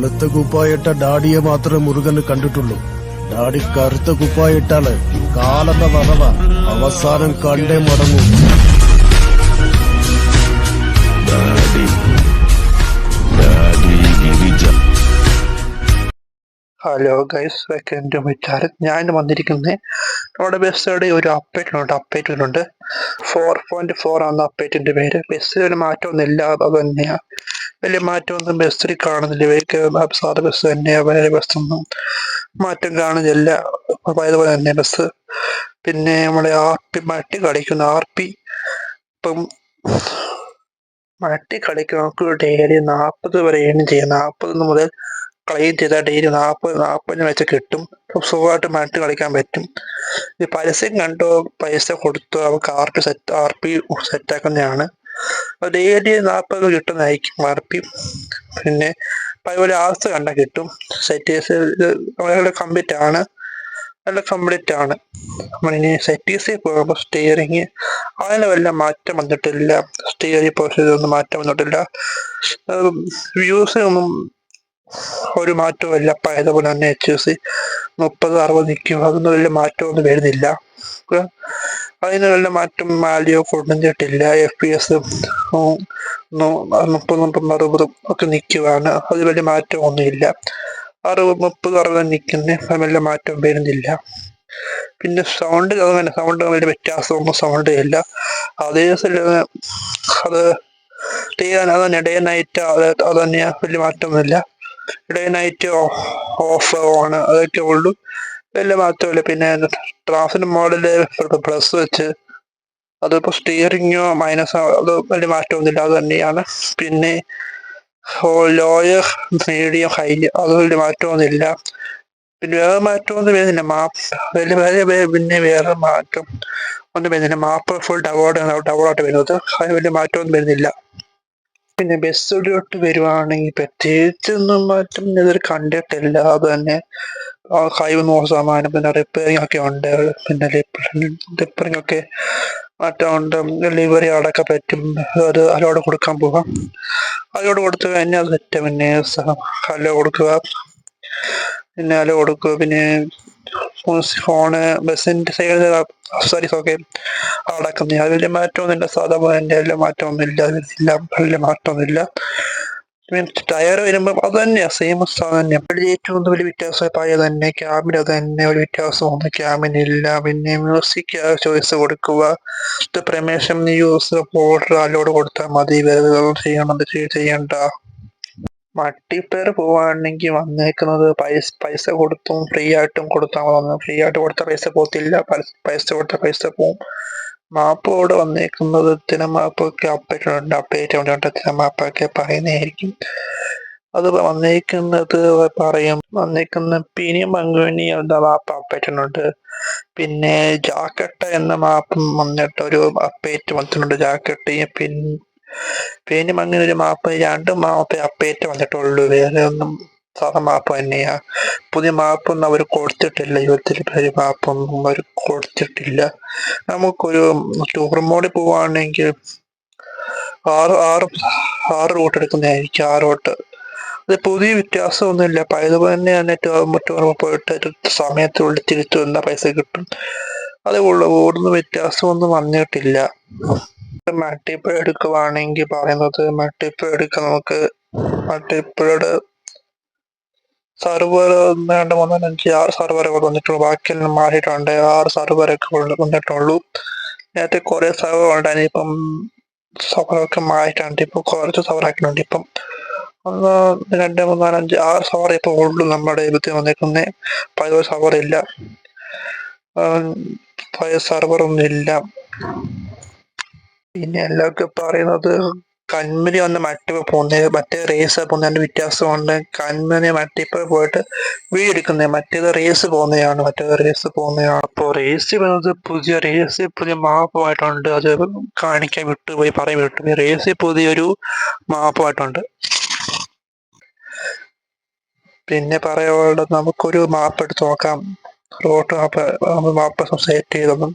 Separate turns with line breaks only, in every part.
വെളുത്ത കുപ്പായിട്ട ഡാഡിയെ മാത്രമേ മുരുകന് കണ്ടിട്ടുള്ളൂ. ഡാഡി കറുത്ത കുപ്പായിട്ടാണ് കാലെന്ന വറവ അവസാനം കണ്ടേ മടങ്ങും.
Hello guys welcome to my channel. ഞാൻ വന്നിരിക്കുന്നത് നമ്മുടെ ബസ്സുകളുടെ ഒരു അപ്ഡേറ്റ് ഉണ്ട് അപ്ഡേറ്റ് ഉണ്ട് ഫോർ പോയിന്റ് ഫോർ ആണ് അപ്ഡേറ്റിന്റെ പേര്. ബസ്സിൽ ഒരു മാറ്റമൊന്നുമില്ല അത് തന്നെയാണ് വലിയ മാറ്റമൊന്നും ബസ്സിൽ കാണുന്നില്ല. ഇവയൊക്കെ സാധാ ബസ് തന്നെയാണ് വേറെ ബസ്സൊന്നും മാറ്റം കാണുന്നില്ല. പഴയതുപോലെ തന്നെ ബസ്. പിന്നെ നമ്മുടെ ആർ പി മട്ടി കളിക്കുന്ന. ആർ പി ഇപ്പം മട്ടി കളിക്കുന്ന നമുക്ക് ഡെയിലി നാൽപ്പത് വരെ ഏൺ ചെയ്യാം നാൽപ്പത് മുതൽ ക്ലെയിം ചെയ്താൽ ഡെയിലി നാൽപ്പത് നാൽപ്പതിന് വെച്ച് കിട്ടും. സുഖമായിട്ട് മാറ്റി കളിക്കാൻ പറ്റും. ഈ പരസ്യം കണ്ടോ? പൈസ കൊടുത്തോ? അവർക്ക് R P set R P സെറ്റാക്കുന്നതാണ് daily നാൽപ്പത് കിട്ടുന്നതായിരിക്കും ആർ പിന്നെ അതുപോലെ ആസ് കണ്ട കിട്ടും. സെറ്റീസ് വളരെ കംപ്ലീറ്റ് ആണ്. നല്ല കംപ്ലീറ്റ് ആണ്. നമ്മളിനി സെറ്റീസിൽ പോകുമ്പോൾ സ്റ്റിയറിങ് അതിന് വല്ല മാറ്റം വന്നിട്ടില്ല. സ്റ്റിയറിംഗ് പൊസിഷനൊന്നും മാറ്റം വന്നിട്ടില്ല. ഒന്നും ഒരു മാറ്റവും ഇല്ല. പഴയതുപോലെ തന്നെ എച്ച് യു സി മുപ്പത് അറുപത് നിൽക്കും. അതൊന്നും വലിയ മാറ്റമൊന്നും വരുന്നില്ല. അതിന് വല്ല മാറ്റം വാല്യൂ കൊണ്ടുവന്നിട്ടില്ല എഫ് പി എസ് മുപ്പത് മുപ്പത് അറുപതും ഒക്കെ നിൽക്കുവാണ്. അത് വലിയ മാറ്റം ഒന്നുമില്ല അറുപത് മുപ്പത് അറുപത് നിൽക്കുന്ന വലിയ മാറ്റം വരുന്നില്ല. പിന്നെ സൗണ്ട് അങ്ങനെ സൗണ്ട് വലിയ വ്യത്യാസമൊന്നും സൗണ്ട് ഇല്ല. അതേ അത് തീരാൻ അത് തന്നെ ഡേ നൈറ്റ് അത് അത് തന്നെയാണ് വലിയ മാറ്റമൊന്നുമില്ല ഡേ നൈറ്റ് ഓഫ് ആണ്. അതൊക്കെ ഉള്ളൂ. വലിയ മാറ്റമില്ല. പിന്നെ ട്രാഫിക് മോഡൽ പ്ലസ് വെച്ച് അതിപ്പോൾ സ്റ്റിയറിങ്ങോ മൈനസ് അത് വലിയ മാറ്റമൊന്നുമില്ല. അത് തന്നെയാണ്. പിന്നെ ലോയർ മീഡിയം ഹൈ അത് വലിയ മാറ്റമൊന്നുമില്ല. പിന്നെ വേറെ മാറ്റമൊന്നും വരുന്നില്ല. മാപ്പ് വലിയ വലിയ പിന്നെ വേറെ മാറ്റം ഒന്നും വരുന്നില്ല. മാപ്പ് ഫുൾ ഡവോഡ് ഡവോഡായിട്ട് വരുന്നത്. അതിന് വലിയ മാറ്റമൊന്നും വരുന്നില്ല. പിന്നെ ബസ്സിലോട്ട് വരുവാണെങ്കിൽ പ്രത്യേകിച്ചൊന്നും മാറ്റം ഇതിൽ കണ്ടിട്ടില്ല. അത് തന്നെ ഹൈവ് നൂറ് ശതമാനം പിന്നെ റിപ്പയറിംഗ് ഒക്കെ ഉണ്ട്. പിന്നെ റിപ്പയറിംഗ് ഒക്കെ മാറ്റമുണ്ട്. ഡെലിവറി അടക്കം പറ്റും. അത് അലോട് കൊടുക്കാൻ പോകാം അലോട് കൊടുത്തു കഴിഞ്ഞാൽ അത് പറ്റും പിന്നെ ഹലോ കൊടുക്കുക. പിന്നെ ഹലോ കൊടുക്കുക. പിന്നെ ഫോണ് ബസ്സിന്റെ സൈഡ് സോറീസ് ഒക്കെ അടക്കുന്ന അത് വലിയ മാറ്റമൊന്നുമില്ല. സാധാരണ വലിയ മാറ്റമൊന്നുമില്ല. അതില്ല വലിയ മാറ്റമൊന്നുമില്ല. ടയർ വരുമ്പോൾ അത് തന്നെയാണ് സെയിം സാധനം തന്നെ ഏറ്റവും വലിയ വ്യത്യാസം പഴയ തന്നെ. ക്യാമിന് അത് തന്നെ. ഒരു വ്യത്യാസം ഒന്ന് ക്യാമിനില്ല പിന്നെ മ്യൂസിക് ചോയ്സ് കൊടുക്കുക. പ്രമേശം യൂസ് ഓർഡർ അലോട് കൊടുത്താൽ മതി. വേറെ ചെയ്യണം ചെയ്യണ്ട. മൾട്ടിപ്ലെയർ പോവാണെങ്കിൽ വന്നേക്കുന്നത് പൈസ പൈസ കൊടുത്തും ഫ്രീ ആയിട്ടും കൊടുത്താൽ വന്നു ഫ്രീ ആയിട്ട് കൊടുത്ത പൈസ പോകത്തില്ല പൈസ കൊടുത്ത പൈസ പോവും. മാപ്പ് അവിടെ വന്നേക്കുന്നത് ദിന മാപ്പൊക്കെ അപ്ഡേറ്റ് ഉണ്ട് അപ്ഡേറ്റ് ഉണ്ട് തിനമാപ്പൊക്കെ പറയുന്നതായിരിക്കും. അത് വന്നേക്കുന്നത് പറയും. വന്നേക്കുന്ന പിനിയും പങ്കുവിനി എന്താ മാപ്പ് അപ്ഡേറ്റ് പിന്നെ ജാക്കട്ട എന്ന മാപ്പും വന്നിട്ട് ഒരു അപ്ഡേറ്റ് വന്നിട്ടുണ്ട്. ജാക്കട്ട് പിൻ പിന്നെ അങ്ങനെ ഒരു മാപ്പ് രണ്ട് മാപ്പ് അപ്ഡേറ്റ് വന്നിട്ടുള്ളൂ. വേറെ ഒന്നും സാധാ മാപ്പ് തന്നെയാ. പുതിയ മാപ്പൊന്നും അവർ കൊടുത്തിട്ടില്ല. യുവത്തിൽ ഒരു മാപ്പൊന്നും അവർ കൊടുത്തിട്ടില്ല. നമുക്കൊരു ടൂർ മോഡിൽ പോവാണെങ്കിൽ ആറ് ആറ് ആറ് റൂട്ട് എടുക്കുന്നതായിരിക്കും ആറ് റൂട്ട് അത് പുതിയ വ്യത്യാസമൊന്നുമില്ല. പഴയതുപോലെ തന്നെ തന്നെ ടൂർ പോയിട്ട് ഒരു സമയത്തുള്ളിൽ തിരിച്ചു വന്ന പൈസ കിട്ടും. അതേ ഉള്ളൂ. ഓടുന്ന വ്യത്യാസമൊന്നും വന്നിട്ടില്ല. മൾട്ടിപ്പിൾ എടുക്കുവാണെങ്കിൽ പറയുന്നത് മൾട്ടിപ്പിൾ എടുക്കാൻ നമുക്ക് മൾട്ടിപ്പിളുടെ സെർവർ രണ്ട് മൂന്ന് അഞ്ച് ആറ് സർവറുകൾ വന്നിട്ടുള്ളൂ. ബാക്കിയെല്ലാം മാറിയിട്ടുണ്ട്. ആറ് സർവറൊക്കെ വന്നിട്ടുള്ളൂ. നേരത്തെ കുറെ സർവർ ഉണ്ടായിരുന്നു. ഇപ്പം സർവറൊക്കെ മാറിയിട്ടുണ്ട്. ഇപ്പം കുറച്ച് സെർവർ ആക്കിയിട്ടുണ്ട്. ഇപ്പം ഒന്ന് രണ്ട് മൂന്ന് അഞ്ച് ആറ് സവർ ഇപ്പൊ ഉള്ളു നമ്മുടെ ഇതിൽ വന്നിട്ടുണ്ട് പഴയ സവർ ഇല്ല. പഴയ സർവർ ഒന്നും ഇല്ല. പിന്നെ എല്ലാവർക്കും പറയുന്നത് കന്മനി വന്ന് മറ്റേ പോകുന്നത് മറ്റേ റേസ് പോകുന്നതിന്റെ വ്യത്യാസമുണ്ട് കന്മനി മറ്റിപ്പോ പോയിട്ട് വീടെടുക്കുന്നത് മറ്റേത് റേസ് പോകുന്നതാണ് മറ്റേത് റേസ് പോകുന്നതാണ്. അപ്പോൾ റേസ് പോകുന്നത് പുതിയ റേസ് പുതിയ മാപ്പുമായിട്ടുണ്ട് അത് കാണിക്കാൻ വിട്ടുപോയി പറയാൻ വിട്ടുപോയി. റേസ് പുതിയൊരു മാപ്പുമായിട്ടുണ്ട് പിന്നെ പറയാനുള്ളത് നമുക്കൊരു മാപ്പ് എടുത്ത് നോക്കാം. റോഡ് മാപ്പ് മാപ്പ് സെറ്റ് ചെയ്തൊന്നും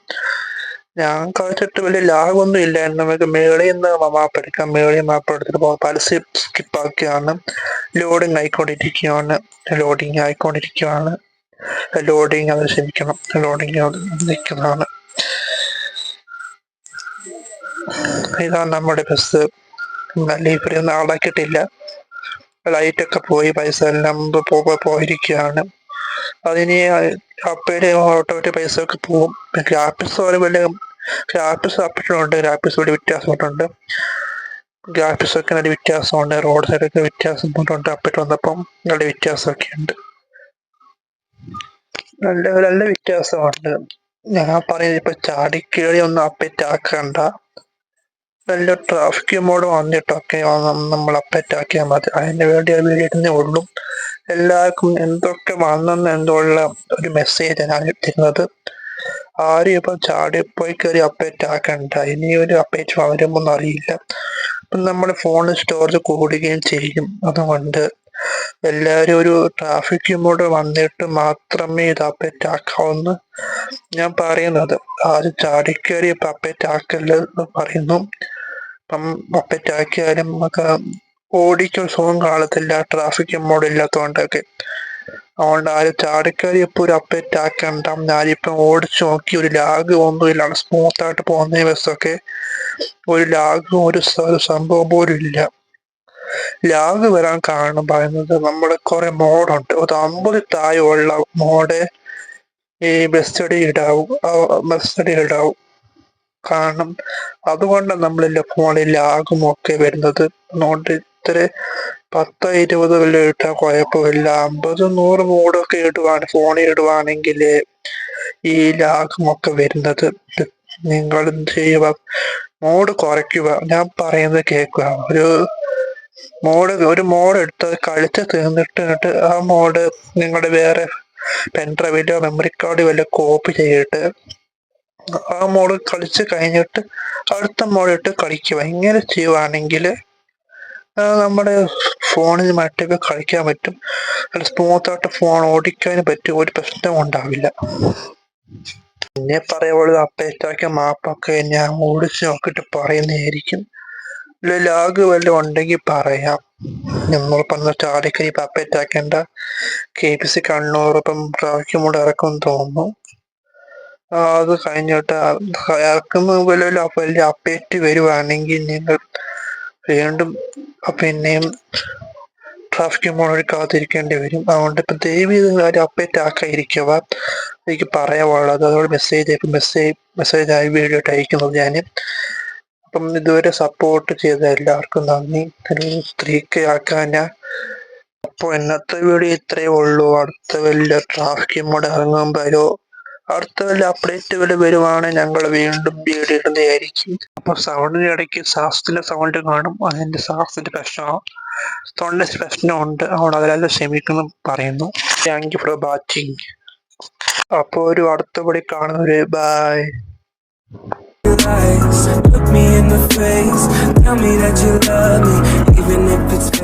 ഞാൻ കളിച്ചിട്ട് വലിയ ലാഗൊന്നും ഇല്ലായിരുന്നു. നമുക്ക് മേളിൽ നിന്ന് മാപ്പ് എടുക്കാം. മേളിൽ മാപ്പ് എടുത്തിട്ട് പോകാം. പരസ്യം സ്കിപ്പാക്കുകയാണ് ലോഡിങ് ആയിക്കൊണ്ടിരിക്കുകയാണ്. ലോഡിങ് ആയിക്കൊണ്ടിരിക്കുകയാണ്. ലോഡിങ് അത് ക്ഷമിക്കണം. ലോഡിങ് നിൽക്കുന്നതാണ്. ഇതാണ് നമ്മുടെ ബസ്. നല്ല ഇവരൊന്നും ആളാക്കിയിട്ടില്ല ലൈറ്റൊക്കെ പോയി. പൈസ എല്ലാം പോയിരിക്കുകയാണ്. അതിന് അപ്പയുടെ ഓട്ടോമാറ്റിക് പൈസ ഒക്കെ പോകും ഗ്രാഫിക്സ് വലിയ ഗ്രാഫിക്സ് അപ്പിട്ടുണ്ട് ഗ്രാഫിക്സ് ഒരു വ്യത്യാസം ഉണ്ട് ഗ്രാഫിക്സ് ഒക്കെ നല്ല വ്യത്യാസമുണ്ട് റോഡ് സൈഡൊക്കെ വ്യത്യാസം കൊണ്ടുണ്ട് അപ്ഡേറ്റ് വന്നപ്പം നല്ല വ്യത്യാസമൊക്കെ ഉണ്ട്. നല്ല നല്ല വ്യത്യാസമുണ്ട്. ഞാൻ പറയുന്നത് ഇപ്പൊ ചാടിക്കേറി ഒന്നും അപ്പേറ്റ് ആക്കണ്ട. നല്ല ട്രാഫിക് മോഡ് വന്നിട്ടൊക്കെ നമ്മൾ അപ്പേറ്റ് ആക്കിയാൽ മതി. അതിന് വേണ്ടി അത് വീടിന്നേ ഉള്ളൂ. എല്ലാവർക്കും എന്തൊക്കെ വന്നെന്ന് എന്തുള്ള ഒരു മെസ്സേജ് ഞാൻ ഇട്ടിരുന്നത്. ആരും ഇപ്പൊ പോയി കയറി അപ്ഡേറ്റ് ആക്കണ്ട. ഇനി ഒരു അപ്ഡേറ്റ് വരുമ്പോൾ അറിയില്ല. അപ്പം നമ്മുടെ ഫോണിൽ സ്റ്റോറേജ് കൂടുകയും ചെയ്യും. അതുകൊണ്ട് എല്ലാവരും ഒരു ട്രാഫിക് മോഡ് വന്നിട്ട് മാത്രമേ ഇത് അപ്ഡേറ്റ് ആക്കാവൂന്ന് ഞാൻ പറയുന്നത്. ആരും ചാടിക്കയറി ഇപ്പം അപ്ഡേറ്റ് ആക്കല്ല പറയുന്നു. ഇപ്പം അപ്ഡേറ്റ് ആക്കിയാലും നമുക്ക് ഓടിക്കും. സുഖം കാണത്തില്ല. ട്രാഫിക് മോഡ് ഇല്ലാത്തതുകൊണ്ടൊക്കെ. അതുകൊണ്ട് ആരും ചാടിക്കയറി ഇപ്പോൾ ഒരു അപ്ഡേറ്റ് ആക്കണ്ട ഞാനിപ്പം ഓടിച്ചു നോക്കി ഒരു ലാഗ് ഒന്നും ഒന്നുമില്ല സ്മൂത്ത് ആയിട്ട് പോകുന്ന ബസ്സൊക്കെ ഒരു ലാഗും ഒരു സംഭവം പോലും ഇല്ല. ലാഗ് വരാൻ കാരണം പറയുന്നത് നമ്മുടെ കുറെ മോഡുണ്ട് ഒരു അമ്പത് താഴെയുള്ള മോഡ് ഈ ബസ് സ്റ്റഡി ഇടാവും. ബസ് സ്റ്റഡി ഇടാവും. കാരണം അതുകൊണ്ട് നമ്മളില്ല ഫോണിൽ ലാഗും ഒക്കെ വരുന്നത്. അതുകൊണ്ട് ഇത്ര പത്തോ ഇരുപത് വല്ല ഇട്ടാൽ കുഴപ്പമില്ല. അമ്പത് നൂറ് മൂടൊക്കെ ഇടുവാണ് ഫോണിൽ ഇടുവാണെങ്കിൽ ഈ ലാഗും ഒക്കെ വരുന്നത്. നിങ്ങൾ എന്ത് ചെയ്യുക മോഡ് കുറയ്ക്കുക. ഞാൻ പറയുന്നത് കേൾക്കുക. ഒരു മോഡ് ഒരു മോഡ് എടുത്ത് കളിച്ച് തീർന്നിട്ട് ആ മോഡ് നിങ്ങളുടെ വേറെ പെൻഡ്രൈവിലോ മെമ്മറി കാർഡിൽ വല്ല കോപ്പി ചെയ്തിട്ട് ആ മോഡ് കളിച്ച് കഴിഞ്ഞിട്ട് അടുത്ത മോഡ് ഇട്ട് കളിക്കുക. ഇങ്ങനെ ചെയ്യുവാണെങ്കിൽ നമ്മുടെ ഫോണിൽ മറ്റൊക്കെ കളിക്കാൻ പറ്റും. നല്ല സ്മൂത്തായിട്ട് ഫോൺ ഓടിക്കാൻ പറ്റും. ഒരു പ്രശ്നവും ഉണ്ടാവില്ല. പിന്നെ പറയുള്ളത് അപ്ഡേറ്റ് ആക്കിയ മാപ്പൊക്കെ ഞാൻ ഓടിച്ച് നോക്കിയിട്ട് പറയുന്നതായിരിക്കും. ലാഗ് വല്ലതും ഉണ്ടെങ്കിൽ പറയാം. നമ്മൾ പറഞ്ഞ ചാടിക്കരി ഇപ്പം അപ്ഡേറ്റ് ആക്കേണ്ട. കെ പി സി കണ്ണൂർ ഇപ്പം ട്രാഫിക് കൂടെ ഇറക്കും തോന്നുന്നു. അത് കഴിഞ്ഞിട്ട് ഇറക്കുന്ന വലിയ വലിയ അപ്ഡേറ്റ് വരുവാണെങ്കിൽ നിങ്ങൾ വീണ്ടും പിന്നെയും ട്രാഫിക് മോഡിൽ കാത്തിരിക്കേണ്ടി വരും. അതുകൊണ്ട് ഇപ്പം ദയവ് ചെയ്ത് അപ്ഡേറ്റ് ആക്കാതിരിക്കുക എനിക്ക് പറയാനുള്ളത് അതോടെ മെസ്സേജ് ഇപ്പം മെസ്സേജ് മെസ്സേജ് ആയി വീഡിയോ ആയിട്ട് അയക്കുന്നത് ഞാൻ അപ്പം ഇതുവരെ സപ്പോർട്ട് ചെയ്ത എല്ലാവർക്കും നന്ദി. സ്ത്രീക്ക് ആക്കാൻ അപ്പോൾ ഇന്നത്തെ വീഡിയോ ഇത്രയേ ഉള്ളൂ. അടുത്ത വലിയ ട്രാഫിക് മോഡ് ഇറങ്ങുമ്പോഴോ അടുത്ത വല്ല അപ്ഡേറ്റ് വല്ല വരുവാണെങ്കിൽ ഞങ്ങൾ വീണ്ടും വീഡിയോ ഇടുന്നതായിരിക്കും. അപ്പോൾ സൗണ്ടിന് ഇടയ്ക്ക് ശ്വാസത്തിന്റെ സൗണ്ട് കാണും. അതിന്റെ ശ്വാസത്തിന്റെ പ്രശ്നം തൊണ്ട പ്രശ്നമുണ്ട് അവൾ അതിലെല്ലാം ക്ഷമിക്കുന്നു പറയുന്നു താങ്ക് യു ഫോർ വാച്ചിങ് അപ്പോൾ ഒരു അടുത്തപടി കാണുന്നവര് bye
lies. Look me in the face, tell me that you love me, even if it's.